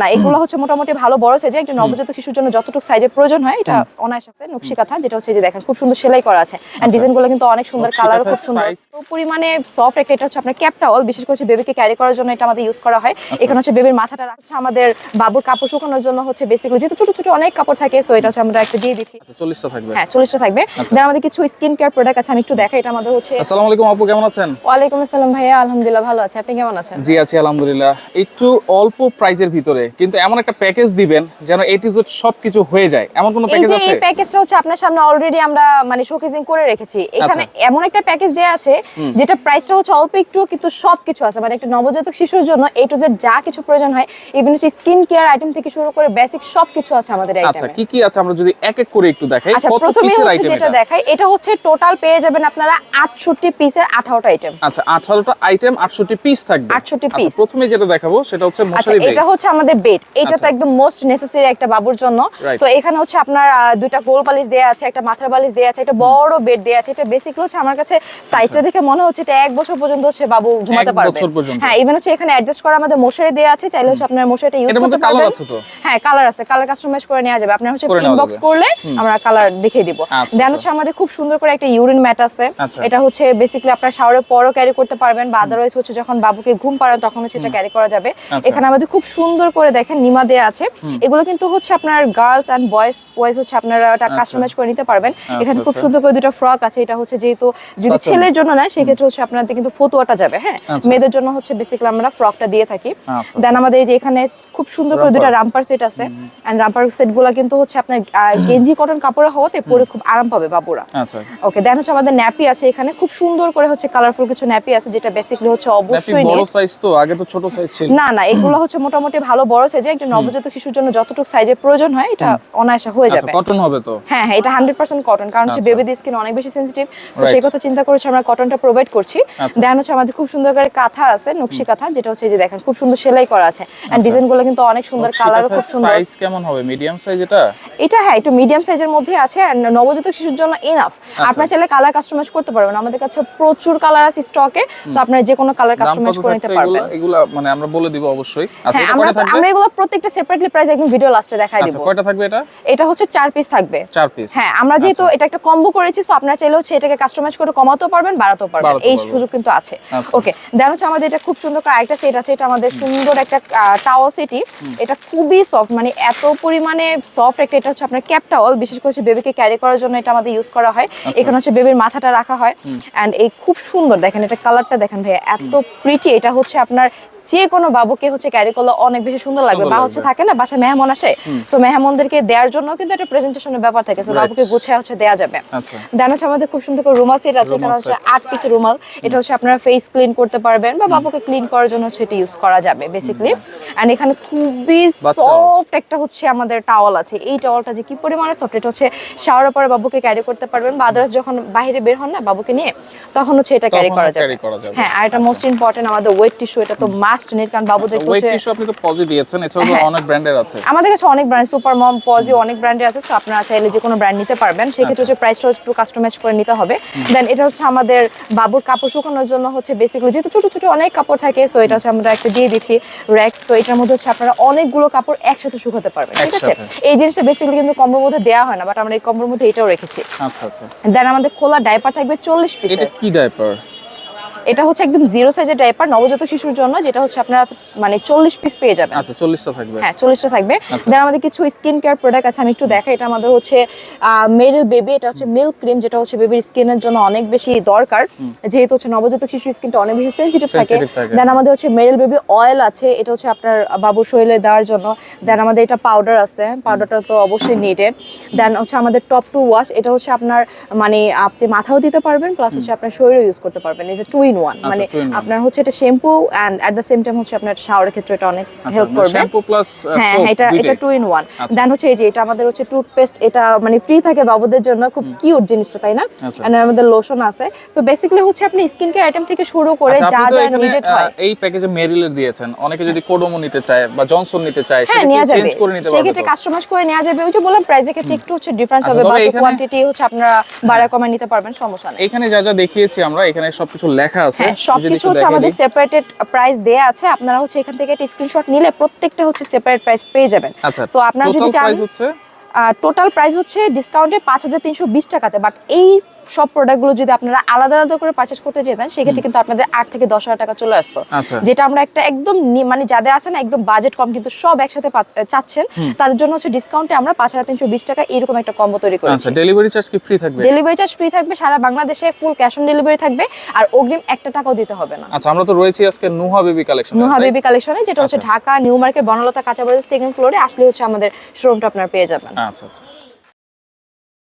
না, এগুলো হচ্ছে মোটামুটি ভালো বড় সাইজে একটা নবজাতক শিশুর জন্য যতটুকু সাইজের প্রয়োজন হয় এটা অনায়াস আছে নকশি কাঁথা যেটা হচ্ছে যে দেখেন খুব সুন্দর সেলাই করা আছে। এন্ড ডিজাইনগুলো কিন্তু অনেক সুন্দর কালার খুব সুন্দর? তো পরিমাণে সফট একটা এটা হচ্ছে আপনার ক্যাপটা অল বিশেষ করে বেবিকে ক্যারি করার জন্য এটা আমাদের ইউজ করা হয়। এখানে হচ্ছে বেবির মাথাটা রাখছে আমাদের বাবুর কাপড় শুকানোর জন্য হচ্ছে বেসিক্যালি যেহেতু ছোট ছোট অনেক কাপড় থাকে সো এটা হচ্ছে আমরা একটা দিয়ে দিচ্ছি। আচ্ছা চল্লিশটা থাকবে। হ্যাঁ চল্লিশটা থাকবে। আচ্ছা। দেন আমাদের কিছু স্কিন কেয়ার প্রোডাক্ট আছে আমি একটু দেখাই এটা আমাদের হচ্ছে আসসালামু আলাইকুম আপু কেমন আছেন? ওয়ালাইকুম আসসালাম ভাইয়া আলহামদুলিল্লাহ ভালো আছে। আপনি কেমন আছেন? জি আছি আলহামদুলিল্লাহ। একটু অল্প প্রাইজের ভিতরে কিন্তু এমন একটা প্যাকেজ দিবেন যেন এ টু জেড সবকিছু হয়ে যায়। এমন কোনো প্যাকেজ আছে? এই প্যাকেজটা হচ্ছে আপনার সামনে অলরেডি আমরা মানে শোকেজিং করে রেখেছি। এখানে এমন একটা প্যাকেজ দেয়া আছে যেটা প্রাইসটা হচ্ছে অল্প একটু কিন্তু সবকিছু আছে। মানে একটা নবজাতক শিশুর জন্য এ টু জেড যা কিছু প্রয়োজন হয় ইভেন হচ্ছে স্কিন কেয়ার আইটেম থেকে শুরু করে বেসিক সবকিছু আছে আমাদের এই আচ্ছা কি কি আছে? আমরা যদি এক এক করে একটু দেখাই আচ্ছা কত প্রথমে হচ্ছে আইটেম যেটা এটা? দেখাই এটা হচ্ছে টোটাল পেয়ে যাবেন আপনারা 68 পিসের 18টা আইটেম আচ্ছা 18টা আইটেম 68 পিস থাকবে। 68 পিস প্রথমে যেটা দেখাবো সেটা হচ্ছে আচ্ছা মশারি বেড এটা হচ্ছে আমাদের বেড এটা তো আচ্ছা। একদম মোস্ট নেসেসারি একটা বাবুর জন্য. সো এখানে হচ্ছে আপনার দুইটা গোল বালিশ দেয়া আছে একটা মাথার বালিশ দেয়া আছে একটা বড় বেড দেয়া আছে। এটা বেসিক্যালি হচ্ছে আমার কাছে সাইজটা দেখে মনে হচ্ছে এটা এক বছর পর্যন্ত হচ্ছে বাবু ঘুমাতে পারবে। হ্যাঁ ইভেন হচ্ছে এখানে অ্যাডজাস্ট করা আমাদের মশারি দেয়া আছে চাইলে হচ্ছে আপনার মশারিটা ইউজ করতে পারবেন। আছে তো? হ্যাঁ কালার আছে। কালার কাস্টমাইজ করে নেওয়া যাবে। আপনার হচ্ছে ইনবক্স করলে আমরা কালার দেখিয়ে দিব। আচ্ছা, দেন আচ্ছা। হচ্ছে আমাদের খুব সুন্দর করে একটা ইউরিন ম্যাট আছে। আচ্ছা। এটা হচ্ছে বেসিক্যালি আপনার শাওয়ারের পরও ক্যারি করতে পারবেন বা আদারওয়াইজ হচ্ছে যখন বাবুকে ঘুম পাড়ান তখন হচ্ছে এটা ক্যারি করা যাবে। আচ্ছা। এখানে আমাদের খুব সুন্দর করে দেখেন নিমা দেয়া আছে। এগুলো কিন্তু হচ্ছে আপনার গার্লস এন্ড বয়েজ বয়েজ হচ্ছে আপনারা এটা আচ্ছা। কাস্টমাইজ করে নিতে পারবেন। এখানে খুব আচ্ছা। সুন্দর করে দুটো ফ্রক আছে এটা হচ্ছে যেহেতু যদি আচ্ছা। ছেলের জন্য না সেক্ষেত্রে হচ্ছে আপনাদের কিন্তু ফতুয়াটা যাবে হ্যাঁ? আচ্ছা। মেয়েদের জন্য হচ্ছে বেসিক্যালি আমরা ফ্রকটা দিয়ে থাকি। আচ্ছা, দেন আমাদের এই যে এখানে খুব সুন্দর করে দুটো। রাম্পার সেট আছে। এন্ড রাম্পার সেটগুলা কিন্তু হচ্ছে আপনার গেঞ্জি কটন কাপড়ে হওয়াতে পরে খুব আরাম পাবে বাবুরা। আচ্ছা। ওকে দেন হচ্ছে আমাদের ন্যাপি আছে এখানে। খুব সুন্দর করে হচ্ছে কালারফুল কিছু ন্যাপি আছে যেটা বেসিক্যালি হচ্ছে অবশ্যই বড় সাইজ তো আগে তো ছোট সাইজ ছিল। না না এগুলো হচ্ছে মোটামুটি ভালো বড় সাইজে একটা নবজাতক শিশুর জন্য যতটুকু সাইজের প্রয়োজন হয় এটা অনায়াসে হয়ে আচ্ছা যাবে। কটন হবে তো? হ্যাঁ হ্যাঁ এটা হান্ড্রেড পার্সেন্ট কটন কারণ হচ্ছে আচ্ছা। বেবিদের স্কিন অনেক বেশি সেন্সিটিভ তো সেই কথা চিন্তা করেছে আমরা কটনটা প্রোভাইড করছি। আচ্ছা। দেন হচ্ছে আমাদের খুব সুন্দর করে কাঁথা আছে নকশি কাঁথা যেটা হচ্ছে এই যে দেখেন খুব সুন্দর সেলাই করা আছে। এন্ড আচ্ছা। ডিজাইনগুলো কিন্তু অনেক সুন্দর কালারও খুব সুন্দর। সাইজ কেমন হবে? মিডিয়াম সাইজ এটা? এটা হ্যাঁ একটু মিডিয়াম সাইজের মধ্যে আছে and নবজাতক শিশুর জন্য আচ্ছা। আপনার চাইলে কালার কাস্টমাইজ করতে পারবেন আমাদের কাছে প্রচুর কালার আছে স্টকে তো আপনারা যে কোনো কালার কাস্টমাইজ করে নিতে পারবেন। এগুলা? মানে আমরা বলে দিব অবশ্যই। আচ্ছা হ্যাঁ এটা আমরা এগুলো প্রত্যেকটা সেপারেটলি প্রাইস একদম ভিডিও লাস্টে দেখাই দিব। আচ্ছা কয়টা থাকবে এটা? এটা হচ্ছে চার পিস থাকবে। চার পিস হ্যাঁ আমরা যেহেতু এটা একটা কম্বো করেছি সো আপনারা চাইলে হচ্ছে এটাকে কাস্টমাইজ করে কমাতেও পারবেন বাড়াতেও পারবেন। এই সুযোগ কিন্তু আছে। আচ্ছা। ওকে দেন হচ্ছে আমাদের এটা খুব সুন্দর আরেকটা সেট আছে এটা আমাদের সুন্দর একটা টাওয়াল সেটি এটা খুবই সফট মানে এত পরিমাণে সফট একটা এটা হচ্ছে আপনার ক্যাপ টাওয়াল বিশেষ করে বেবিকে ক্যারি করার জন্য এটা আমাদের ইউজ করা হয়। আচ্ছা। এখানে হচ্ছে বেবির মাথাটা রাখা হয়। এন্ড এই খুব সুন্দর দেখেন এটা কালারটা দেখেন ভাইয়া এত প্রিটি এটা হচ্ছে আপনার যে কোনো বাবুকে হচ্ছে ক্যারি করলে অনেক বেশি সুন্দর লাগবে। বা হচ্ছে থাকে না বাসায় মেহমান আসে সো মেহমানদেরকে দেওয়ার জন্য কিন্তু একটা প্রেজেন্টেশনের ব্যাপার থাকে সো বাবুকে গুছিয়ে হচ্ছে দেওয়া যাবে। আচ্ছা। দেন হচ্ছে আমাদের খুব সুন্দর করে রুমাল সেট আছে এখানে হচ্ছে আট পিসের রুমাল এটা হচ্ছে আপনারা ফেস ক্লিন করতে পারবেন বা বাবুকে ক্লিন করার জন্য হচ্ছে এটা ইউজ করা যাবে বেসিক্যালি এন্ড এখানে খুবই সফট একটা হচ্ছে আমাদের টাওয়াল আছে। এই টাওয়ালটা যে কি পরিমাণে সফট এটা হচ্ছে শাওয়ার পরে বাবুকে ক্যারি করতে পারবেন বা আদার্স যখন বাইরে বের হন না বাবুকে নিয়ে তখন হচ্ছে এটা ক্যারি করা যাবে। করা যাবে। হ্যাঁ আর এটা মোস্ট ইম্পর্টেন্ট আমাদের ওয়েট টিস্যু এটা তো মাস্ট নিড কারণ বাবুদের ওয়েট হচ্ছে টিস্যু আপনি তো পজি দিয়েছেন এছাড়াও হ্যাঁ। অনেক ব্র্যান্ডের আছে। আমাদের কাছে অনেক ব্র্যান্ড সুপার মম পজি অনেক ব্র্যান্ডে আছে সো আপনারা চাইলে যে কোনো ব্র্যান্ড নিতে পারবেন। সেক্ষেত্রে হচ্ছে প্রাইসটা একটু কাস্টমাইজ করে নিতে হবে। দেন এটা হচ্ছে আমাদের বাবুর কাপড় শুকানোর জন্য হচ্ছে বেসিক্যালি যেহেতু ছোট ছোট অনেক কাপড় থাকে সো এটা হচ্ছে আমরা একটা দিয়ে দিচ্ছি র্যাক তো এটার মধ্যে হচ্ছে আপনারা অনেকগুলো কাপড় একসাথে শুকাতে পারবেন ঠিক আছে? এই জিনিসটা বেসিক্যালি কিন্তু কম্বোর মধ্যে দেওয়া হয় না বাট আমরা এই কম্বোর মধ্যে এটাও রেখেছি। আচ্ছা আচ্ছা। দেন আমাদের খোলা ডাইপার থাকবে চল্লিশ এটা কি ডাইপার এটা হচ্ছে একদম জিরো সাইজের ডাইপার নবজাতক শিশুর জন্য যেটা হচ্ছে আপনারা মানে চল্লিশ পিস পেয়ে যাবেন। আচ্ছা চল্লিশটা থাকবে। হ্যাঁ চল্লিশটা থাকবে। আচ্ছা। দেন আমাদের কিছু স্কিন কেয়ার প্রোডাক্ট আছে আমি একটু দেখাই এটা আমাদের হচ্ছে মেরিল বেবি এটা হচ্ছে মিল্ক ক্রিম যেটা হচ্ছে বেবির স্কিনের জন্য অনেক বেশি দরকার। যেহেতু হচ্ছে নবজাতক শিশুর স্কিনটা অনেক বেশি সেন্সিটিভ থাকে। দেন আমাদের হচ্ছে মেরিল বেবি অয়েল আছে এটা হচ্ছে আপনার বাবুর শরীরে দেওয়ার জন্য। দেন আমাদের এটা পাউডার আছে পাউডারটা তো অবশ্যই নিডেড দেন হচ্ছে আমাদের টপ টু ওয়াশ এটা হচ্ছে আপনার মানে আপনি মাথাও দিতে পারবেন প্লাস হচ্ছে আপনার শরীরও ইউজ করতে পারবেন। এটা টু ইন ওয়ান আচ্ছা, মানে। আপনার হচ্ছে এটা শ্যাম্পু দ্য সেম টাইম হচ্ছে আপনার শাওয়ারের ক্ষেত্রে এটা অনেক হেল্প করবে। শ্যাম্পু প্লাস হ্যাঁ এটা এটা টু ইন ওয়ান আচ্ছা। দেন হচ্ছে এই যে এটা আমাদের হচ্ছে টুথপেস্ট এটা মানে ফ্রি থাকে বাবুদের জন্য খুব কিউট জিনিসটা তাই না? আচ্ছা। এন্ড আমাদের লোশন আছে। সো বেসিক্যালি হচ্ছে আপনি স্কিন কেয়ার আইটেম থেকে শুরু করে আচ্ছা, যা যা নিডেড হয়। এই প্যাকেজে মেরিলের দিয়েছেন। অনেকে যদি কোডোমো নিতে চায় বা জনসন নিতে চায় হ্যাঁ সেটা চেঞ্জ করে নিতে পারবে সেক্ষেত্রে? কাস্টমাইজ করে নেওয়া যাবে। ওই যে বললাম প্রাইসের ক্ষেত্রে একটু হচ্ছে ডিফারেন্স আচ্ছা, হবে বা কোয়ান্টিটি হচ্ছে আপনারা বাড়া কমায় নিতে পারবেন সমস্যা নেই। এখানে যা যা দেখিয়েছি আমরা এখানে সবকিছু লেখা আছে হ্যাঁ সবকিছু হচ্ছে আমাদের সেপারেটেড প্রাইস দেয়া আছে আপনারা হচ্ছে এখান থেকে একটা স্ক্রিনশট নিলে প্রত্যেকটা হচ্ছে সেপারেট প্রাইস পেয়ে যাবেন। আচ্ছা সো আপনারা যদি চান টোটাল প্রাইস হচ্ছে ডিসকাউন্টে পাঁচ হাজার তিনশো বিশ টাকাতে বাট এই সব প্রোডাক্টগুলো যদি আপনারা আলাদা আলাদা করে পারচেজ করতে যেতেন সেক্ষেত্রে কিন্তু আপনাদের আট থেকে দশ হাজার টাকা চলে আসতো। আচ্ছা। যেটা আমরা একটা একদম মানে যাদের আছে না একদম বাজেট কম কিন্তু সব একসাথে চাচ্ছেন তাদের জন্য হচ্ছে ডিসকাউন্টে আমরা পাঁচ হাজার তিনশো বিশ টাকা এরকম একটা কম্বো তৈরি করেছি। আচ্ছা ডেলিভারি চার্জ কি ফ্রি থাকবে? ডেলিভারি চার্জ ফ্রি থাকবে সারা বাংলাদেশে ফুল ক্যাশ অন ডেলিভারি থাকবে আর অগ্রিম একটা টাকাও দিতে হবে না। আচ্ছা আমরা তো রয়েছি আজকে Nuha baby collection Nuha baby কালেকশনে যেটা হচ্ছে আচ্ছা। ঢাকা নিউ মার্কেট বনলতা কাঁচাবাজার সেকেন্ড ফ্লোরে আসলে হচ্ছে আমাদের শোরুমটা আপনারা পেয়ে যাবেন। আচ্ছা আচ্ছা।